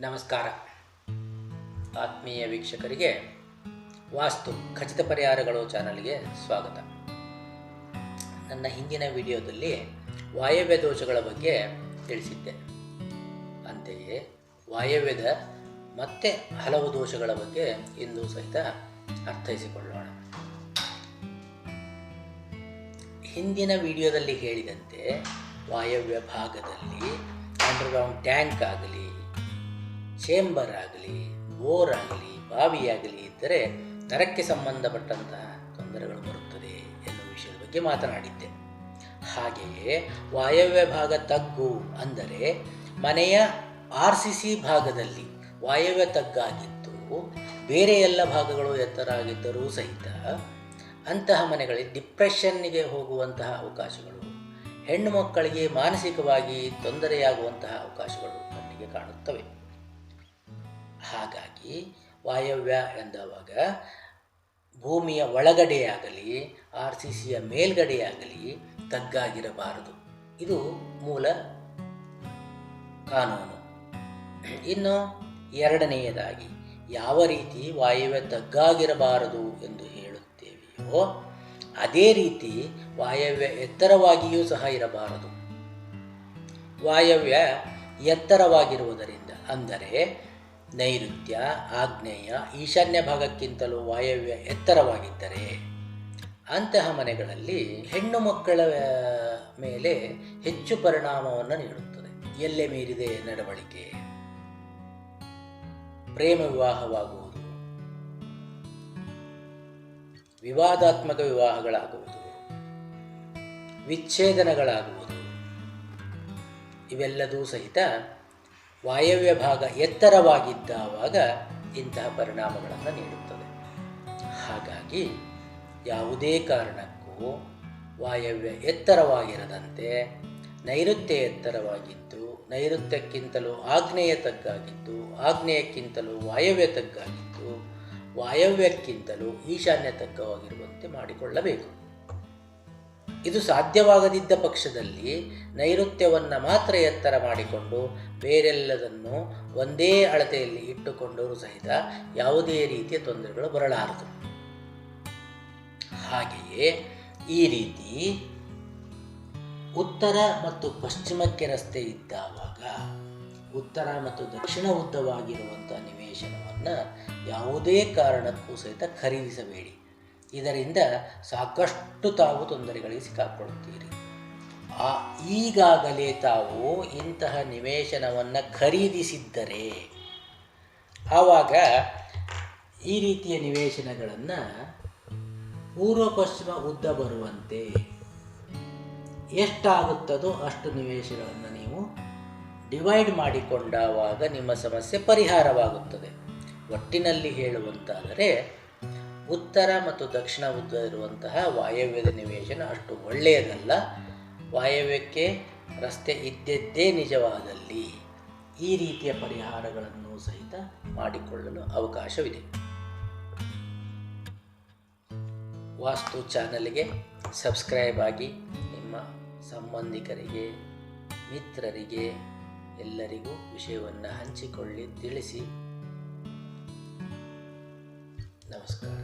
ನಮಸ್ಕಾರ. ಆತ್ಮೀಯ ವೀಕ್ಷಕರಿಗೆ ವಾಸ್ತು ಖಚಿತ ಪರಿಹಾರಗಳು ಚಾನಲ್ಗೆ ಸ್ವಾಗತ. ನನ್ನ ಹಿಂದಿನ ವಿಡಿಯೋದಲ್ಲಿ ವಾಯವ್ಯ ದೋಷಗಳ ಬಗ್ಗೆ ತಿಳಿಸಿದ್ದೆ. ಅಂತೆಯೇ ವಾಯವ್ಯದ ಮತ್ತೆ ಹಲವು ದೋಷಗಳ ಬಗ್ಗೆ ಇಂದು ಸಹಿತ ಅರ್ಥೈಸಿಕೊಳ್ಳೋಣ. ಹಿಂದಿನ ವಿಡಿಯೋದಲ್ಲಿ ಹೇಳಿದಂತೆ ವಾಯವ್ಯ ಭಾಗದಲ್ಲಿ ಅಂಡರ್ಗ್ರೌಂಡ್ ಟ್ಯಾಂಕ್ ಆಗಲಿ ಚೇಂಬರ್ ಆಗಲಿ ಬೋರ್ ಆಗಲಿ ಬಾವಿಯಾಗಲಿ ಇದ್ದರೆ ನರಕ್ಕೆ ಸಂಬಂಧಪಟ್ಟಂತಹ ತೊಂದರೆಗಳು ಬರುತ್ತದೆ ಎನ್ನುವ ವಿಷಯದ ಬಗ್ಗೆ ಮಾತನಾಡಿದ್ದೆ. ಹಾಗೆಯೇ ವಾಯವ್ಯ ಭಾಗ ತಗ್ಗು ಅಂದರೆ ಮನೆಯ ಆರ್ ಸಿ ಸಿ ಭಾಗದಲ್ಲಿ ವಾಯವ್ಯ ತಗ್ಗಾಗಿದ್ದು ಬೇರೆ ಎಲ್ಲ ಭಾಗಗಳು ಎತ್ತರ ಆಗಿದ್ದರೂ ಸಹಿತ ಅಂತಹ ಮನೆಗಳಲ್ಲಿ ಡಿಪ್ರೆಷನ್ನಿಗೆ ಹೋಗುವಂತಹ ಅವಕಾಶಗಳು, ಹೆಣ್ಣು ಮಕ್ಕಳಿಗೆ ಮಾನಸಿಕವಾಗಿ ತೊಂದರೆಯಾಗುವಂತಹ ಅವಕಾಶಗಳು ಕಣ್ಣಿಗೆ ಕಾಣುತ್ತವೆ. ಹಾಗಾಗಿ ವಾಯವ್ಯ ಎಂದವಾಗ ಭೂಮಿಯ ಒಳಗಡೆಯಾಗಲಿ, ಆರ್ ಸಿ ಸಿಯ ಮೇಲ್ಗಡೆಯಾಗಲಿ ತಗ್ಗಾಗಿರಬಾರದು. ಇದು ಮೂಲ ಕಾನೂನು. ಇನ್ನು ಎರಡನೆಯದಾಗಿ, ಯಾವ ರೀತಿ ವಾಯವ್ಯ ತಗ್ಗಾಗಿರಬಾರದು ಎಂದು ಹೇಳುತ್ತೇವೆಯೋ, ಅದೇ ರೀತಿ ವಾಯವ್ಯ ಎತ್ತರವಾಗಿಯೂ ಸಹ ಇರಬಾರದು. ವಾಯವ್ಯ ಎತ್ತರವಾಗಿರುವುದರಿಂದ ಅಂದರೆ ನೈಋತ್ಯ, ಆಗ್ನೇಯ, ಈಶಾನ್ಯ ಭಾಗಕ್ಕಿಂತಲೂ ವಾಯವ್ಯ ಎತ್ತರವಾಗಿದ್ದರೆ, ಅಂತಹ ಮನೆಗಳಲ್ಲಿ ಹೆಣ್ಣು ಮಕ್ಕಳ ಮೇಲೆ ಹೆಚ್ಚು ಪರಿಣಾಮವನ್ನು ನೀಡುತ್ತದೆ. ಎಲ್ಲೆ ಮೀರಿದೆ ನಡವಳಿಕೆ? ಪ್ರೇಮ ವಿವಾಹವಾಗುವುದು. ವಿವಾದಾತ್ಮಕ ವಿವಾಹಗಳಾಗುವುದು. ವಿಚ್ಛೇದನಗಳಾಗುವುದು. ಇವೆಲ್ಲದೂ ಸಹಿತ ವಾಯವ್ಯ ಭಾಗ ಎತ್ತರವಾಗಿದ್ದಾವಾಗ ಇಂತಹ ಪರಿಣಾಮಗಳನ್ನು ನೀಡುತ್ತದೆ. ಹಾಗಾಗಿ ಯಾವುದೇ ಕಾರಣಕ್ಕೂ ವಾಯವ್ಯ ಎತ್ತರವಾಗಿರದಂತೆ, ನೈಋತ್ಯ ಎತ್ತರವಾಗಿದ್ದು, ನೈಋತ್ಯಕ್ಕಿಂತಲೂ ಆಗ್ನೇಯ ತಗ್ಗಾಗಿದ್ದು ಆಗ್ನೇಯಕ್ಕಿಂತಲೂ ವಾಯವ್ಯ ತಗ್ಗಾಗಿದ್ದು, ವಾಯವ್ಯಕ್ಕಿಂತಲೂ ಈಶಾನ್ಯ ತಗ್ಗವಾಗಿರುವಂತೆ ಮಾಡಿಕೊಳ್ಳಬೇಕು. ಇದು ಸಾಧ್ಯವಾಗದಿದ್ದ ಪಕ್ಷದಲ್ಲಿ ನೈಋತ್ಯವನ್ನು ಮಾತ್ರ ಎತ್ತರ ಮಾಡಿಕೊಂಡು ಬೇರೆಲ್ಲದನ್ನು ಒಂದೇ ಅಳತೆಯಲ್ಲಿ ಇಟ್ಟುಕೊಂಡರೂ ಸಹಿತ ಯಾವುದೇ ರೀತಿಯ ತೊಂದರೆಗಳು ಬರಲಾರದು. ಹಾಗೆಯೇ ಈ ರೀತಿ ಉತ್ತರ ಮತ್ತು ಪಶ್ಚಿಮಕ್ಕೆ ರಸ್ತೆ ಇದ್ದಾವಾಗ ಉತ್ತರ ಮತ್ತು ದಕ್ಷಿಣ ಉದ್ದವಾಗಿರುವಂಥ ನಿವೇಶನವನ್ನು ಯಾವುದೇ ಕಾರಣಕ್ಕೂ ಸಹಿತ ಖರೀದಿಸಬೇಡಿ. ಇದರಿಂದ ಸಾಕಷ್ಟು ತಾವು ತೊಂದರೆಗಳಿಗೆ ಸಿಕ್ಕಾಕೊಳ್ಳುತ್ತೀರಿ. ಆ, ಈಗಾಗಲೇ ತಾವು ಇಂತಹ ನಿವೇಶನವನ್ನು ಖರೀದಿಸಿದ್ದರೆ, ಆವಾಗ ಈ ರೀತಿಯ ನಿವೇಶನಗಳನ್ನು ಪೂರ್ವ ಪಶ್ಚಿಮ ಉದ್ದ ಬರುವಂತೆ ಎಷ್ಟಾಗುತ್ತದೋ ಅಷ್ಟು ನಿವೇಶನವನ್ನು ನೀವು ಡಿವೈಡ್ ಮಾಡಿಕೊಂಡಾಗ ನಿಮ್ಮ ಸಮಸ್ಯೆ ಪರಿಹಾರವಾಗುತ್ತದೆ. ಒಟ್ಟಿನಲ್ಲಿ ಹೇಳುವಂತಾದರೆ ಉತ್ತರ ಮತ್ತು ದಕ್ಷಿಣ ಉದ್ದ ಇರುವಂತಹ ವಾಯವ್ಯದ ನಿವೇಶನ ಅಷ್ಟು ಒಳ್ಳೆಯದಲ್ಲ. ವಾಯವ್ಯಕ್ಕೆ ರಸ್ತೆ ಇದ್ದದ್ದೇ ನಿಜವಾದಲ್ಲಿ. ಈ ರೀತಿಯ ಪರಿಹಾರಗಳನ್ನು ಸಹಿತ ಮಾಡಿಕೊಳ್ಳಲು ಅವಕಾಶವಿದೆ. ವಾಸ್ತು ಚಾನಲ್ಗೆ ಸಬ್ಸ್ಕ್ರೈಬ್ ಆಗಿ ನಿಮ್ಮ ಸಂಬಂಧಿಕರಿಗೆ, ಮಿತ್ರರಿಗೆ, ಎಲ್ಲರಿಗೂ ವಿಷಯವನ್ನು ಹಂಚಿಕೊಳ್ಳಿ, ತಿಳಿಸಿ. ನಮಸ್ಕಾರ.